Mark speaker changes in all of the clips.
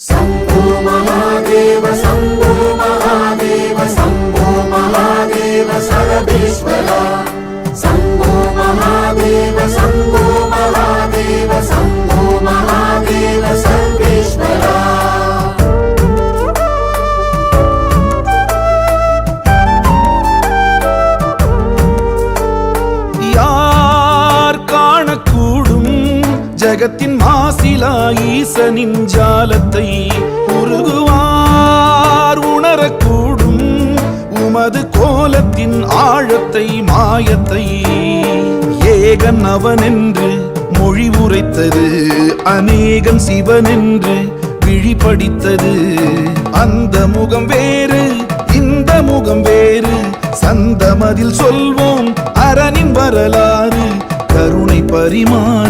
Speaker 1: శంభో మహాదేవ శంభో మహాదేవ శంభో
Speaker 2: మహాదేవ సర్వేశ్వరా. ஜகத்தின் மாசிலா ஈசனின் ஜாலத்தை உருகுவார் உணரக்கூடும் உமது கோலத்தின் ஆழத்தை மாயத்தை. ஏகன் அவனென்று மொழி உரைத்தது அநேகன் சிவனென்று விழிபடித்தது. அந்த முகம் வேறு இந்த முகம் வேறு. சந்தமதில் சொல்வோம் அரணின் வரலாறு கருணை பரிமாறு.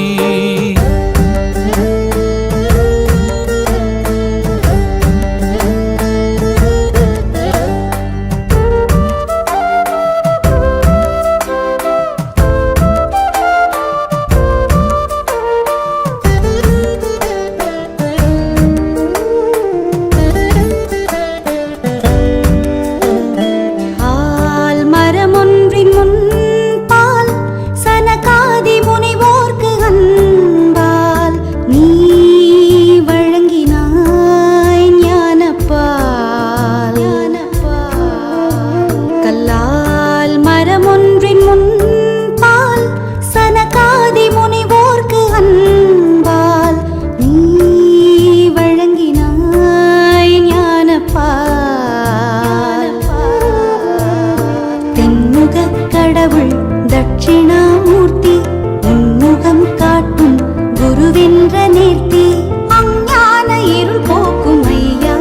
Speaker 3: குருவென்ற நேர்த்தி அஞ்ஞான இருள் போக்கும் ஐயா.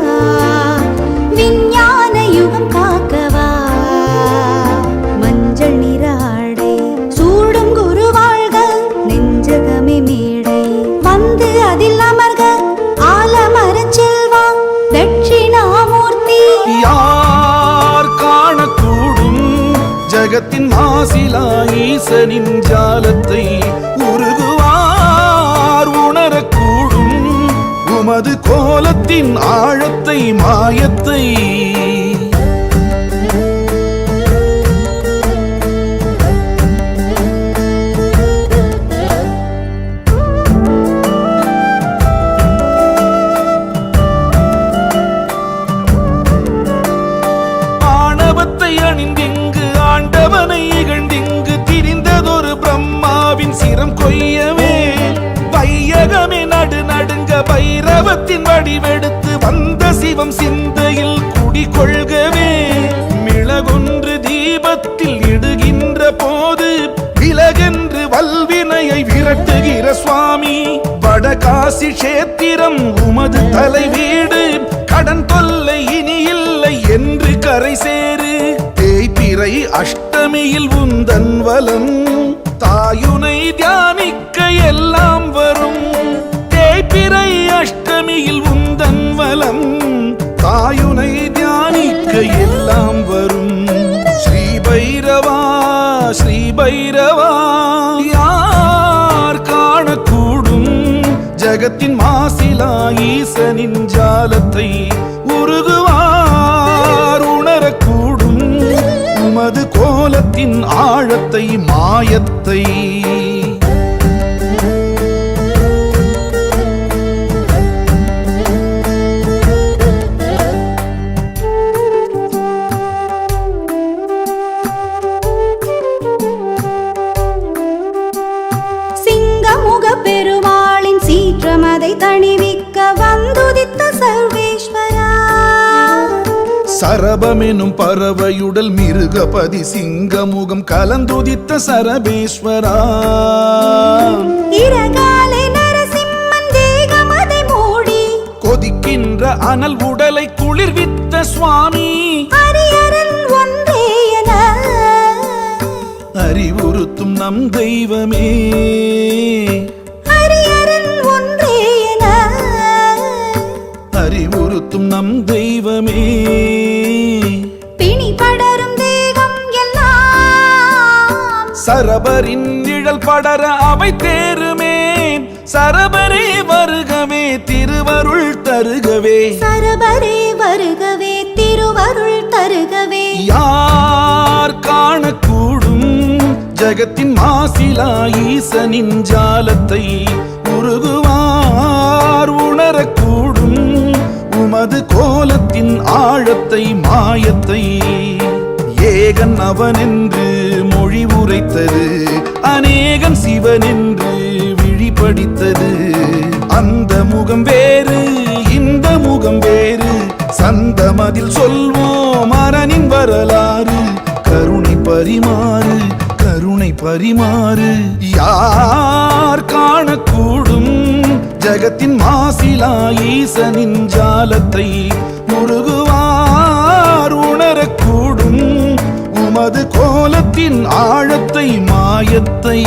Speaker 3: விஞ்ஞான யுகம் காக்கவா. மஞ்சள் நிறாடை சூடும் குரு நெஞ்சகமே மேடை. வந்து அதில் அமர்க ஆலமர செல்வா தட்சிணாமூர்த்தி.
Speaker 2: யார் காணக்கூடும் ஜகத்தின் ஆசிலா ஈசனின் ஜாலத்தை நமது கோலத்தின் ஆழத்தை மாயத்தை. அணிந்திங்கு ஆண்டவனை இகழ்ந்திங்கு திரிந்ததொரு பிரம்மாவின் சிரம் கொய்யவே. வையகமே நடு நடு பைரவத்தின் வடிவெடுத்து வந்த சிவம் சிந்தையில் குடிகொள்கவே. மிளகொன்று தீபத்தில் இடுகின்ற போது விலகென்று வல்வினையை விரட்டுகிற சுவாமி. வடகாசி கஷேத்திரம் உமது தலைவீடு. கடன் தொல்லை இனி இல்லை என்று கரை சேரு தேய்பிறை அஷ்டமியில் உந்தன் வலம். தாயுனை தியானிக்க எல்லாம் தேய்பிறை அஷ்டமியில் உந்தன் வலம். தாயுனை தியானிக்க எல்லாம் வரும். ஸ்ரீ பைரவா ஸ்ரீ பைரவா யார் காணக்கூடும்? ஜகத்தின் மாசிலா ஈசனின் ஜாலத்தை உருகுவார் உணரக்கூடும். உமது கோலத்தின் ஆழத்தை மாயத்தை
Speaker 3: சீற்றமதை தணிவிக்க வந்துதித்த சர்வேஸ்வரா.
Speaker 2: சரபமெனும் பறவையுடல் மிருகபதி சிங்கமுகம் கலந்துதித்த சரபேஸ்வரா.
Speaker 3: இரகாலை நரசிம்மன் தேகமதை மூடி.
Speaker 2: கொதிக்கின்ற அனல் உடலை குளிர்வித்த சுவாமி. அறிவுறுத்தும் நம் தெய்வமே. தெய்வமே
Speaker 3: பிணி படரும் தேகம் எல்லாம்.
Speaker 2: சரபரின் நிழல் படர அவை தேருமே சரபரே வருகவே திருவருள் தருகவே.
Speaker 3: சரபரே வருகவே திருவருள் தருகவே.
Speaker 2: யார் காணக்கூடும் ஜகத்தின் மாசிலா ஈசனின் ஜாலத்தை. மாயத்தை ஏகன் அவன் என்று மொழி உரைத்தது. அநேகன் சிவன் சிவனென்று விழிபடித்தது அந்த முகம் வேறு இந்த முகம் வேறு. சந்தமதில் சொல்வோம் அரணின் வரலாறு. கருணை பரிமாறு கருணை பரிமாறு. யார் காணக்கூடும் ஜகத்தின் மாசிலா ஈசனின் ஜாலத்தை. முருகுவ உணரக்கூடும் கோலத்தின் ஆழத்தை மாயத்தை